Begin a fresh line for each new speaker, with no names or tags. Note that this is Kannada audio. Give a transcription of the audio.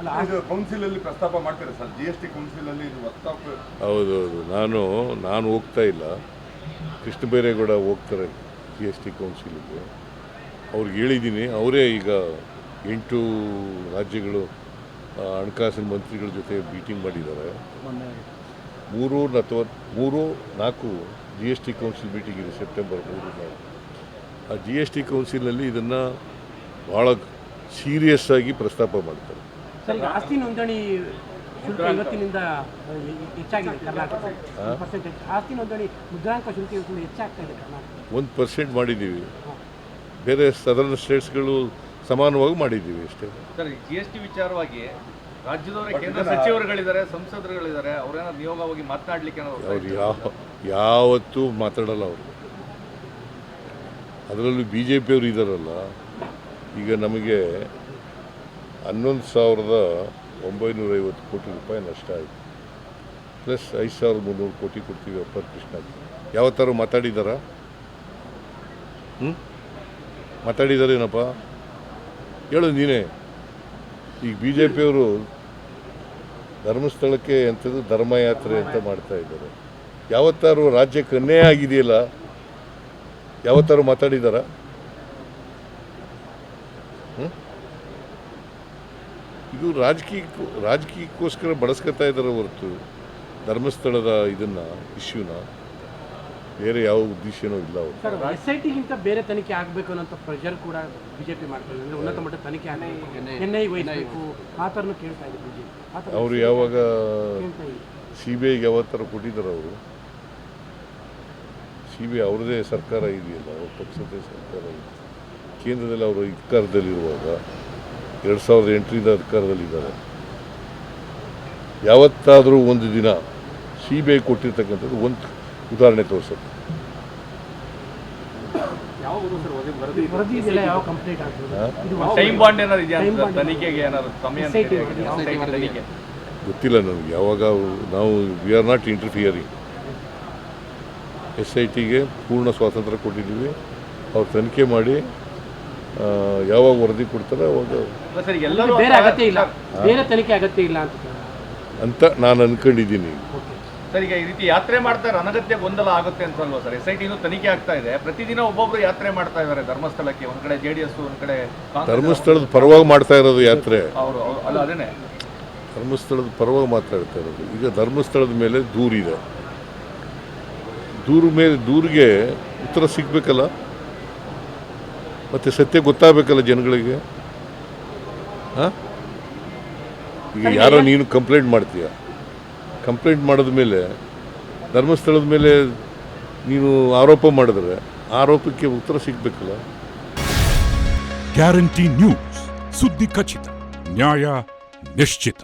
ಇದು ಕೌನ್ಸಿಲ್ ಅಲ್ಲಿ ಪ್ರಸ್ತಾಪ ಮಾಡ್ತಾರೆ sir. G S T council ಅಲ್ಲಿ ಇದು ಪ್ರಸ್ತಾಪ
ಹೌದೌದು. ನಾನು ನಾನು ಹೋಗ್ತಾ ಇಲ್ಲ. ಕೃಷ್ಣ ಬೈರೇಗೌಡ ಹೋಗ್ತಾರೆ ಜಿ ಎಸ್ ಟಿ ಕೌನ್ಸಿಲಿಗೆ ಅವ್ರಿಗೆ ಹೇಳಿದ್ದೀನಿ. ಅವರೇ ಈಗ ಎಂಟು ರಾಜ್ಯಗಳು ಹಣಕಾಸಿನ ಮಂತ್ರಿಗಳ ಜೊತೆ ಮೀಟಿಂಗ್ ಮಾಡಿದ್ದಾರೆ. ಮೂರು ಅಥವಾ ಮೂರು ನಾಲ್ಕು G S T council meeting ಇದೆ ಸೆಪ್ಟೆಂಬರ್ ಮೂರು ನಾಲ್ಕು ಆ ಜಿ ಎಸ್ ಟಿ ಕೌನ್ಸಿಲಲ್ಲಿ ಇದನ್ನು ಭಾಳ ಸೀರಿಯಸ್ ಆಗಿ ಪ್ರಸ್ತಾಪ ಮಾಡ್ತಾರೆ.
ಸರ್ ಆಸ್ತಿ ನೋಂದಣಿ ಶುಲ್ಕ ಇವತ್ತಿನಿಂದ ಹೆಚ್ಚಾಗಿದೆ ಕರ್ನಾಟಕ ಪರ್ಸೆಂಟೇಜ್ ಆಸ್ತಿ ನೋಂದಣಿ ಮುದ್ರಾಂಕ ಶುಲ್ಕ ಹೆಚ್ಚಾಗ್ತಾ ಇದೆ ಕರ್ನಾಟಕ
ಒಂದು ಪರ್ಸೆಂಟ್ ಮಾಡಿದ್ದೀವಿ. ಬೇರೆ ಸದರ್ನ್ ಸ್ಟೇಟ್ಸ್ಗಳು ಸಮಾನವಾಗಿ ಮಾಡಿದ್ದೀವಿ ಅಷ್ಟೇ.
ಸರ್ ಜಿ ಎಸ್ ಟಿ ವಿಚಾರವಾಗಿ ರಾಜ್ಯದವರೇ ಕೇಂದ್ರ ಸಚಿವರುಗಳಿದ್ದಾರೆ ಸಂಸದರುಗಳಿದ್ದಾರೆ ಅವರೇನೋ ನಿಯೋಗವಾಗಿ ಮಾತನಾಡಲಿಕ್ಕೆ
ಅವ್ರು ಯಾವ ಯಾವತ್ತೂ ಮಾತಾಡಲ್ಲ ಅವರು. ಅದರಲ್ಲೂ ಬಿ ಜೆ ಪಿಯವರು ಇದ್ದಾರಲ್ಲ ಈಗ ನಮಗೆ ಹನ್ನೊಂದು ಸಾವಿರದ ಒಂಬೈನೂರ ಐವತ್ತು ಕೋಟಿ ರೂಪಾಯಿ ನಷ್ಟ ಆಯಿತು. ಪ್ಲಸ್ ಐದು ಸಾವಿರದ ಮುನ್ನೂರು ಕೋಟಿ ಕೊಡ್ತೀವಿ ಅಪ್ಪರ್ ಕೃಷ್ಣ ಯಾವ ಥರ ಮಾತಾಡಿದಾರ ಹ್ಞೂ ಮಾತಾಡಿದಾರೇನಪ್ಪ ಹೇಳು ನೀನೇ. ಈಗ ಬಿ ಜೆ ಪಿಯವರು ಧರ್ಮಸ್ಥಳಕ್ಕೆ ಎಂಥದ್ದು ಧರ್ಮಯಾತ್ರೆ ಅಂತ ಮಾಡ್ತಾ ಇದ್ದಾರೆ. ಯಾವತ್ತಾರು ರಾಜ್ಯಕ್ಕೆ ಅನ್ಯಾಯ ಆಗಿದೆಯಲ್ಲ ಯಾವತ್ತಾರು ಮಾತಾಡಿದಾರ? ಹ್ಮ್? ಇದು ರಾಜಕೀಯ ರಾಜಕೀಯಕ್ಕೋಸ್ಕರ ಬಳಸ್ಕೊತಾ ಇದ್ದಾರೆ ಹೊರತು ಧರ್ಮಸ್ಥಳದ ಇದನ್ನ ಇಶ್ಯೂನ ಬೇರೆ ಯಾವ ಉದ್ದೇಶನೂ ಇಲ್ಲ ಅವರು.
ಸರ್ ಎಸ್ ಐ ಟಿಗಿಂತ ಬೇರೆ ತನಿಖೆ ಆಗಬೇಕು ಅನ್ನೋ ಪ್ರೆಷರ್ ಕೂಡ ಬಿಜೆಪಿ ಮಾಡ್ತಾರೆ ಅಂದ್ರೆ ಉನ್ನತ ಮಟ್ಟದ ತನಿಖೆ ಆಗಬೇಕು. ಎನ್ ಐ ವಹಿಸಬೇಕು. ಆ ಥರನೂ ಕೇಳ್ತಾ ಇದೆ ಬಿಜೆಪಿ. ಆ
ಅವರು ಯಾವಾಗ ಸಿ ಬಿ ಐಗೆ ಯಾವತ್ತಾರು ಕೊಟ್ಟಿದ್ದಾರೆ ಅವರು? ಸಿ ಬಿ ಐ ಅವ್ರದ್ದೇ ಸರ್ಕಾರ ಇದೆಯಲ್ಲ ಅವ್ರ ಪಕ್ಷದ ಸರ್ಕಾರ ಇದೆ. ಕೇಂದ್ರದಲ್ಲಿ ಅವರು ಅಧಿಕಾರದಲ್ಲಿರುವಾಗ ಎರಡು ಸಾವಿರದ ಎಂಟರಿಂದ ಅಧಿಕಾರದಲ್ಲಿದ್ದಾರೆ. ಯಾವತ್ತಾದರೂ ಒಂದು ದಿನ ಸಿ ಬಿ ಐ ಕೊಟ್ಟಿರ್ತಕ್ಕಂಥದ್ದು ಒಂದು ಉದಾಹರಣೆ ತೋರಿಸೋದು. ಗೊತ್ತಿಲ್ಲ ನನಗೆ ಯಾವಾಗ ನಾವು we are not interfering S I ಟಿಗೆ ಪೂರ್ಣ ಸ್ವಾತಂತ್ರ್ಯ ಕೊಟ್ಟಿದ್ದೀವಿ. ಅವ್ರು ತನಿಖೆ ಮಾಡಿ ಯಾವಾಗ ವರದಿ ಕೊಡ್ತಾರೆ ಅವಾಗ
ಅಲ್ಲ ಸರ್ ಎಲ್ಲರೂ
ಬೇರೆ ಅಗತ್ಯ ಇಲ್ಲ. ಬೇರೆ ತನಿಖೆ ಅಗತ್ಯ ಇಲ್ಲ ಅಂತ
ಅಂತ ನಾನು ಅನ್ಕೊಂಡಿದ್ದೀನಿ.
ಸರ್ ಈಗ ಈ ರೀತಿ ಯಾತ್ರೆ ಮಾಡ್ತಾರೆ ಅನಗತ್ಯ ಗೊಂದಲ ಆಗುತ್ತೆ ಅಂತ ಅಲ್ವಾ ಸರ್ ಎಸ್ ಐ ಟಿನೂ ತನಿಖೆ ಆಗ್ತಾ ಇದೆ. ಪ್ರತಿದಿನ ಒಬ್ಬೊಬ್ರು ಯಾತ್ರೆ ಮಾಡ್ತಾ ಇದ್ದಾರೆ ಧರ್ಮಸ್ಥಳಕ್ಕೆ. ಒಂದ್ ಕಡೆ ಜೆ ಡಿ ಎಸ್ ಒಂದ್ ಕಡೆ
ಧರ್ಮಸ್ಥಳದ ಪರವಾಗಿ ಮಾಡ್ತಾ ಇರೋದು ಯಾತ್ರೆ.
ಅವರು ಅಲ್ಲ ಅದೇನೆ.
ಧರ್ಮಸ್ಥಳದ ಪರವಾಗಿ ಮಾತಾಡ್ತಾ ಇರೋದು. ಈಗ ಧರ್ಮಸ್ಥಳದ ಮೇಲೆ ದೂರಿದೆ. ದೂರ ಮೇಲೆ ದೂರಿಗೆ ಉತ್ತರ ಸಿಗಬೇಕಲ್ಲ? ಮತ್ತು ಸತ್ಯ ಗೊತ್ತಾಗಬೇಕಲ್ಲ ಜನಗಳಿಗೆ? ಹಾಂ? ಈಗ ಯಾರೋ ನೀನು ಕಂಪ್ಲೇಂಟ್ ಮಾಡ್ತೀಯ? ಕಂಪ್ಲೇಂಟ್ ಮಾಡಿದ ಮೇಲೆ ಧರ್ಮಸ್ಥಳದ ಮೇಲೆ ನೀನು ಆರೋಪ ಮಾಡಿದ್ರೆ ಆರೋಪಕ್ಕೆ ಉತ್ತರ ಸಿಗಬೇಕಲ್ಲ?
ಗ್ಯಾರಂಟಿ ನ್ಯೂಸ್ ಸುದ್ದಿ ಖಚಿತ ನ್ಯಾಯ ನಿಶ್ಚಿತ